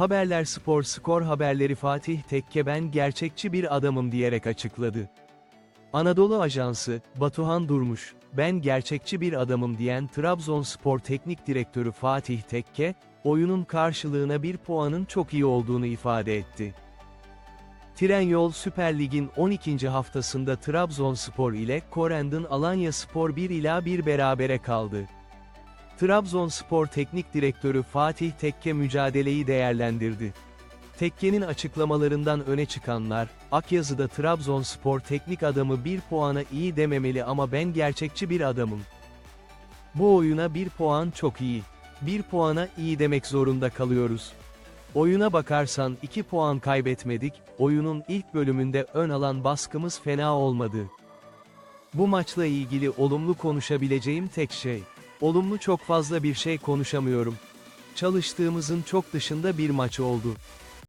Haberler Spor skor haberleri Fatih Tekke ben gerçekçi bir adamım diyerek açıkladı. Anadolu Ajansı, Batuhan Durmuş, ben gerçekçi bir adamım diyen Trabzonspor Teknik Direktörü Fatih Tekke, oyunun karşılığına bir puanın çok iyi olduğunu ifade etti. Trenyol Süper Lig'in 12. haftasında Trabzonspor ile Korendon Alanya Spor 1 ila 1 berabere kaldı. Trabzonspor Teknik Direktörü Fatih Tekke mücadeleyi değerlendirdi. Tekke'nin açıklamalarından öne çıkanlar, Akyazı'da Trabzonspor teknik adamı bir puana iyi dememeli ama ben gerçekçi bir adamım. Bu oyuna bir puan çok iyi. Bir puana iyi demek zorunda kalıyoruz. Oyuna bakarsan 2 puan kaybetmedik, oyunun ilk bölümünde ön alan baskımız fena olmadı. Bu maçla ilgili olumlu konuşabileceğim tek şey. Olumlu çok fazla bir şey konuşamıyorum. Çalıştığımızın çok dışında bir maç oldu.